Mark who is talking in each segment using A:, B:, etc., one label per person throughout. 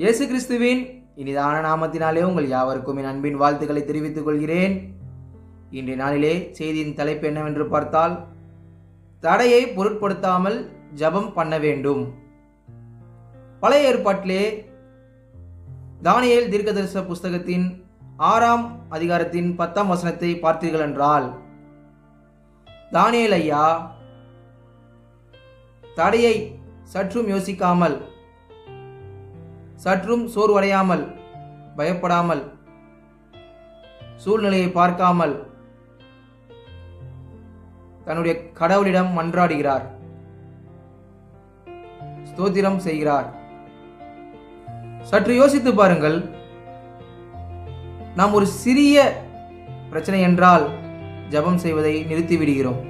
A: இயேசு கிறிஸ்துவின் இனிதான நாமத்தினாலே உங்கள் யாவருக்கும் என் அன்பின் வாழ்த்துக்களை தெரிவித்துக் கொள்கிறேன். இன்றைய நாளிலே செய்தியின் தலைப்பு என்னவென்று பார்த்தால் தடையை பொருட்படுத்தாமல் ஜெபம் பண்ண வேண்டும். பழைய ஏற்பாட்டிலே தானியேல் தீர்க்கதரிசன புஸ்தகத்தின் ஆறாம் அதிகாரத்தின் பத்தாம் வசனத்தை பார்த்தீர்கள் என்றால் தானியேல் ஐயா தடையை சற்றும் யோசிக்காமல் சற்றும் சோர்வடையாமல் பயப்படாமல் சூழ்நிலையை பார்க்காமல் தன்னுடைய கடவுளிடம் மன்றாடுகிறார். ஸ்தோத்திரம் செய்கிறார். சற்று யோசித்து பாருங்கள். நாம் ஒரு சிறிய பிரச்சனை என்றால் ஜெபம் செய்வதை நிறுத்திவிடுகிறோம்.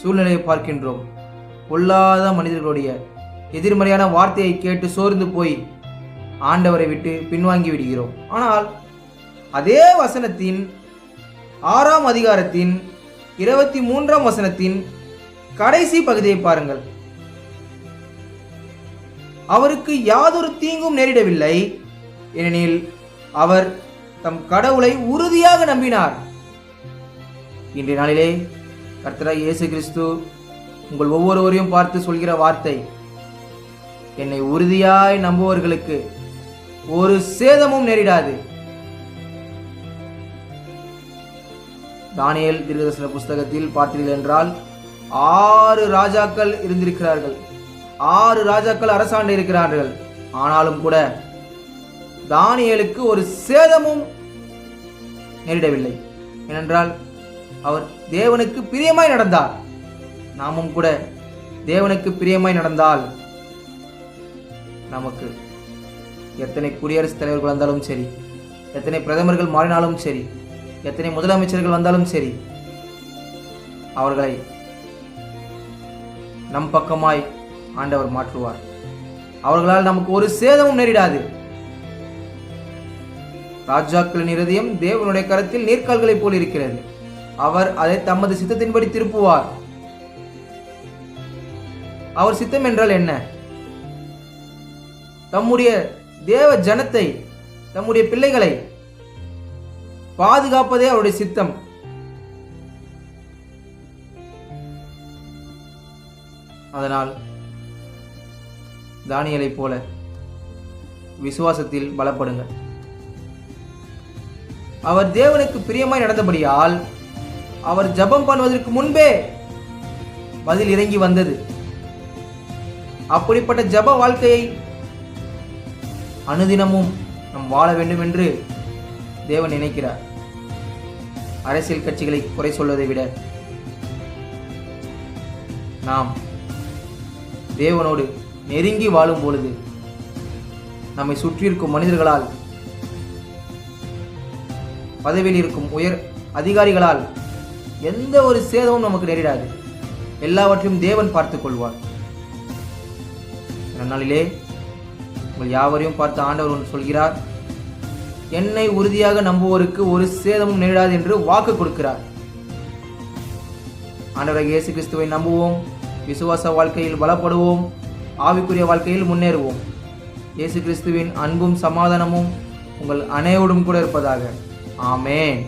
A: சூழ்நிலையை பார்க்கின்றோம். பொல்லாத மனிதர்களுடைய எதிர்மறையான வார்த்தையை கேட்டு சோர்ந்து போய் ஆண்டவரை விட்டு பின்வாங்கி விடுகிறோம். ஆனால் அதே வசனத்தின் ஆறாம் அதிகாரத்தின் இருபத்தி மூன்றாம் வசனத்தின் கடைசி பகுதியை பாருங்கள். அவருக்கு யாதொரு தீங்கும் நேரிடவில்லை ஏனெனில் அவர் தம் கடவுளை உறுதியாக நம்பினார். இன்றைய நாளிலே கர்த்தராய் இயேசு கிறிஸ்து உங்கள் ஒவ்வொருவரையும் பார்த்து சொல்கிற வார்த்தை என்னை உறுதியாய் நம்புவர்களுக்கு ஒரு சேதமும் நேரிடாது. தானியல் திருதர்சன புஸ்தகத்தில் பார்த்தீர்கள் என்றால் ஆறு ராஜாக்கள் இருந்திருக்கிறார்கள். ஆறு ராஜாக்கள் அரசாண்டு இருக்கிறார்கள். ஆனாலும் கூட தானியலுக்கு ஒரு சேதமும் நேரிடவில்லை. ஏனென்றால் அவர் தேவனுக்கு பிரியமாய் நடந்தார். நாமும் கூட தேவனுக்கு பிரியமாய் நடந்தால் நமக்கு. எத்தனை குடியரசுத் தலைவர்கள் வந்தாலும் சரி எத்தனை பிரதமர்கள் மாறினாலும் சரி எத்தனை முதலமைச்சர்கள் வந்தாலும் சரி அவர்களை நம் பக்கமாய் ஆண்டவர் மாற்றுவார். அவர்களால் நமக்கு ஒரு சேதமும் நேரிடாது. ராஜாக்களின் இருதயம் தேவனுடைய கரத்தில் நீர்க்கால்களைப் போல் இருக்கிறது. அவர் அதை தமது சித்தத்தின்படி திருப்புவார். அவர் சித்தம் என்றால் என்ன? தம்முடைய தேவ ஜனத்தை தம்முடைய பிள்ளைகளை பாதுகாப்பதே அவருடைய சித்தம். அதனால் தானியலைப் போல விசுவாசத்தில் பலப்படுங்கள். அவர் தேவனுக்கு பிரியமாய் நடந்தபடியால் அவர் ஜெபம் பண்ணுவதற்கு முன்பே பதில் இறங்கி வந்தது. அப்படிப்பட்ட ஜெப வாழ்க்கையை அனுதினமும் நாம் வாழ வேண்டும் என்று தேவன் நினைக்கிறார். அரசியல் கட்சிகளை குறை சொல்வதை விட நாம் தேவனோடு நெருங்கி வாழும் பொழுது நம்மை சுற்றியிருக்கும் மனிதர்களால் பதவியில் இருக்கும் உயர் அதிகாரிகளால் எந்த ஒரு சேதமும் நமக்கு நேரிடாது. எல்லாவற்றையும் தேவன் பார்த்துக் கொள்வார். இந்த நாளிலே உங்கள் யாவரையும் பார்த்து ஆண்டவர் ஒன்று சொல்கிறார் என்னை உறுதியாக நம்புவோருக்கு ஒரு சேதமும் நேரிடாது என்று வாக்கு கொடுக்கிறார். ஆண்டவராக இயேசு கிறிஸ்துவை நம்புவோம் விசுவாச வாழ்க்கையில் பலப்படுவோம் ஆவிக்குரிய வாழ்க்கையில் முன்னேறுவோம். இயேசு கிறிஸ்துவின் அன்பும் சமாதானமும் உங்கள் அனைவரும் கூட இருப்பதாக. ஆமேன்.